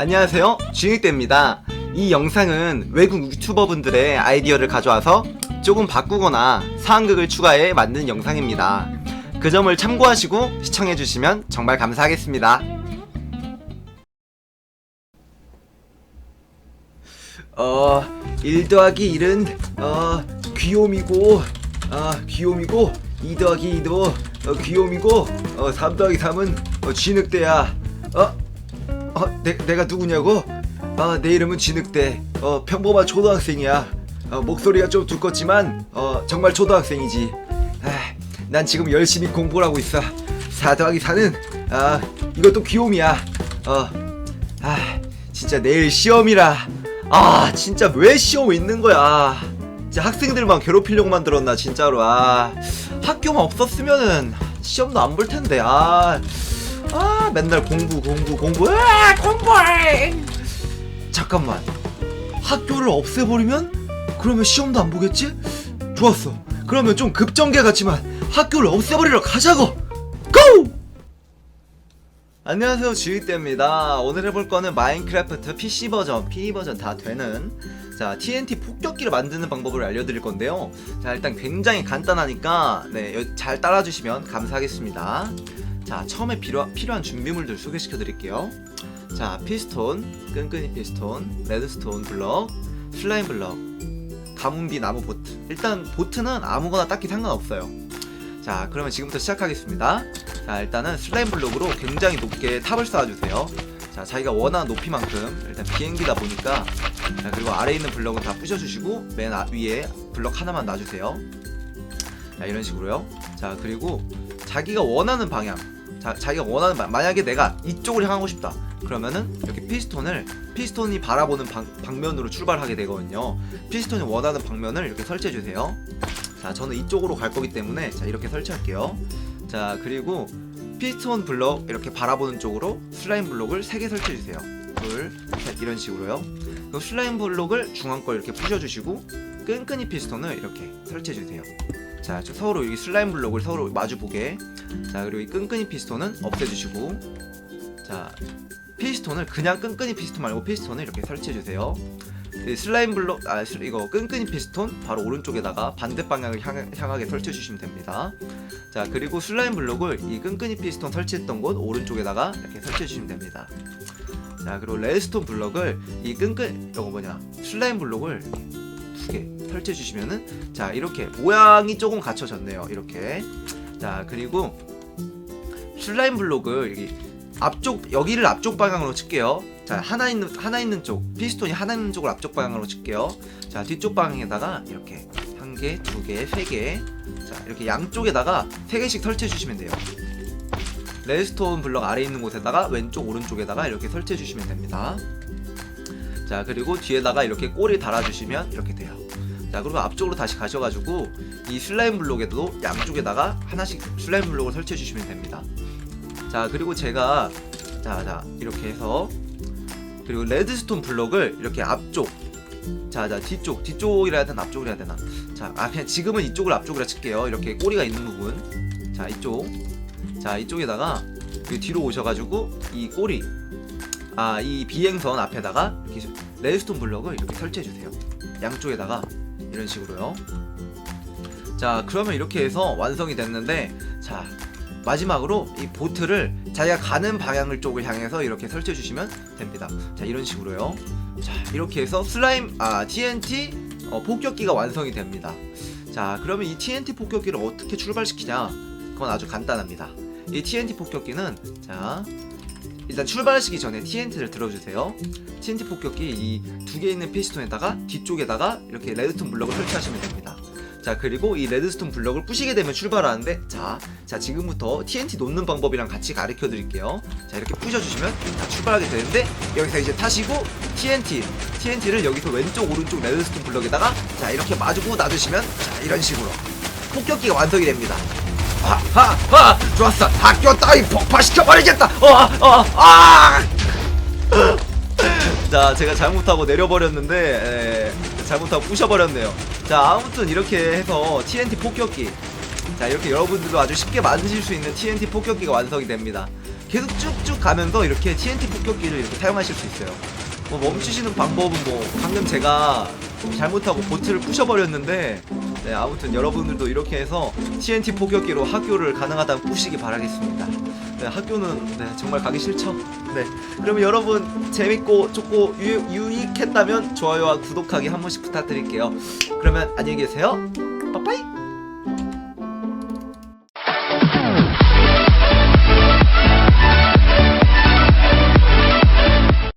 안녕하세요. 주익대입니다. 이 영상은 외국 유튜버분들의 아이디어를 가져와서 조금 바꾸거나 상황극을 추가해 만든 영상입니다. 그 점을 참고하시고 시청해주시면 정말 감사하겠습니다. 어, 1 더하기 1은 어, 귀요미고 아, 귀요미고 2 더하기 2도 어, 귀요미고 어, 3 더하기 3은 어, 쥐늑대야. 어? 어, 내, 내가 누구냐고? 아, 내 이름은 진흙대. 어, 평범한 초등학생이야. 어, 목소리가 좀 두껍지만, 어, 정말 초등학생이지. 아, 난 지금 열심히 공부를 하고 있어. 4 더하기 4는, 아, 이것도 귀요미야. 어, 아, 진짜 내일 시험이라. 아, 진짜 왜 시험 있는 거야? 진짜 학생들만 괴롭히려고 만들었나, 진짜로. 아, 학교만 없었으면은, 시험도 안 볼 텐데, 아. 아 맨날 공부 공부 공부. 아 공부해. 잠깐만. 학교를 없애버리면? 그러면 시험도 안 보겠지? 좋았어. 그러면 좀 급전개 같지만 학교를 없애버리러 가자고. 고! 안녕하세요. 주익대입니다. 오늘 해볼 거는 마인크래프트 PC 버전, PE 버전 다 되는. 자 TNT 폭격기를 만드는 방법을 알려드릴 건데요. 자 일단 굉장히 간단하니까 네, 여- 잘 따라주시면 감사하겠습니다 자 처음에 필요, 필요한 준비물들 소개시켜 드릴게요. 자 피스톤 끈끈이 피스톤 레드스톤 블럭 슬라임 블럭 가문비 나무 보트. 일단 보트는 아무거나 딱히 상관없어요. 자 그러면 지금부터 시작하겠습니다. 자 일단은 슬라임 블록으로 굉장히 높게 탑을 쌓아주세요. 자 자기가 원하는 높이만큼 일단 비행기다 보니까 자 그리고 아래에 있는 블럭은 다 부셔주시고 맨 아- 위에 블럭 하나만 놔주세요. 자 이런 식으로요. 자 그리고 자기가 원하는 방향 자, 자기가 원하는 방 만약에 내가 이쪽을 향하고 싶다. 그러면은 이렇게 피스톤을 피스톤이 바라보는 방, 방면으로 출발하게 되거든요. 피스톤이 원하는 방면을 이렇게 설치해 주세요. 자 저는 이쪽으로 갈 거기 때문에 자 이렇게 설치할게요. 자 그리고 피스톤 블럭 이렇게 바라보는 쪽으로 슬라임 블록을 3개 설치해 주세요. 둘 셋 이런 식으로요. 그 슬라임 블록을 중앙 걸 이렇게 부셔주시고 끈끈이 피스톤을 이렇게 설치해 주세요 자, 저 서로 이 슬라임 블록을 서로 마주 보게. 자, 그리고 이 끈끈이 피스톤은 없애주시고, 자, 피스톤을 그냥 끈끈이 피스톤 말고 피스톤을 이렇게 설치해 주세요. 이 슬라임 블록, 아, 슬- 이거 끈끈이 피스톤 바로 오른쪽에다가 반대 방향을 향, 향하게 설치해 주시면 됩니다. 자, 그리고 슬라임 블록을 이 끈끈이 피스톤 설치했던 곳 오른쪽에다가 이렇게 설치해 주시면 됩니다. 자, 그리고 레드스톤 블록을 이 끈끈, 이거 뭐냐, 슬라임 블록을 두 개 설치해 주시면은 자 이렇게 모양이 조금 갖춰졌네요 이렇게 자 그리고 슬라임 블록을 여기 앞쪽 여기를 앞쪽 방향으로 칠게요 자 하나 있는 하나 있는 쪽 피스톤이 하나 있는 쪽을 앞쪽 방향으로 칠게요 자 뒤쪽 방향에다가 이렇게 한 개, 두 개, 세 개. 자 이렇게 양쪽에다가 세 개씩 설치해 주시면 돼요. 레드스톤 블럭 아래 있는 곳에다가 왼쪽 오른쪽에다가 이렇게 설치해 주시면 됩니다. 자 그리고 뒤에다가 이렇게 꼬리 달아 주시면 이렇게 돼요. 자 그리고 앞쪽으로 다시 가셔가지고 이 슬라임 블록에도 양쪽에다가 하나씩 슬라임 블록을 설치해 주시면 됩니다. 자 그리고 제가 자자 이렇게 해서 그리고 레드스톤 블록을 이렇게 앞쪽 자자 뒤쪽 뒤쪽이라 해야 되나 앞쪽이라 해야 되나? 자아 그냥 지금은 이쪽을 앞쪽이라 칠게요. 이렇게 꼬리가 있는 부분. 자 이쪽. 자 이쪽에다가 그 뒤로 오셔가지고 이 꼬리 아 이 비행선 앞에다가 이렇게 레드스톤 블럭을 이렇게 설치해 주세요. 양쪽에다가 이런 식으로요. 자 그러면 이렇게 해서 완성이 됐는데 자 마지막으로 이 보트를 자기가 가는 방향을 쪽을 향해서 이렇게 설치해 주시면 됩니다. 자 이런 식으로요. 자 이렇게 해서 슬라임 아 TNT 어, 폭격기가 완성이 됩니다. 자 그러면 이 TNT 폭격기를 어떻게 출발시키냐? 그건 아주 간단합니다. 이 TNT 폭격기는 자 일단 출발하시기 전에 TNT를 들어주세요 TNT 폭격기 이 두 개 있는 피스톤에다가 뒤쪽에다가 이렇게 레드스톤 블럭을 설치하시면 됩니다. 자 그리고 이 레드스톤 블럭을 부시게 되면 출발하는데 자, 자 지금부터 TNT 놓는 방법이랑 같이 가르쳐 드릴게요. 자 이렇게 부셔주시면 자, 출발하게 되는데 여기서 이제 타시고 TNT, TNT를 여기서 왼쪽 오른쪽 레드스톤 블럭에다가 자 이렇게 마주고 놔두시면 자 이런 식으로 폭격기가 완성이 됩니다. 하하하. 좋았어. 학교 따위 폭파시켜 버리겠다. 어 어 아! 자 제가 잘못하고 내려버렸는데 에, 잘못하고 부셔버렸네요. 자 아무튼 이렇게 해서 TNT 폭격기. 자 이렇게 여러분들도 아주 쉽게 만드실 수 있는 TNT 폭격기가 완성이 됩니다. 계속 쭉쭉 가면서 이렇게 TNT 폭격기를 이렇게 사용하실 수 있어요. 뭐 멈추시는 방법은 뭐 방금 제가 잘못하고 보트를 부셔버렸는데 네, 아무튼 여러분들도 이렇게 해서 TNT 폭격기로 학교를 가능하다면 부시기 바라겠습니다. 네, 학교는 네, 정말 가기 싫죠. 네, 그러면 여러분 재밌고 좋고 유, 유익했다면 좋아요와 구독하기 한 번씩 부탁드릴게요. 그러면 안녕히 계세요.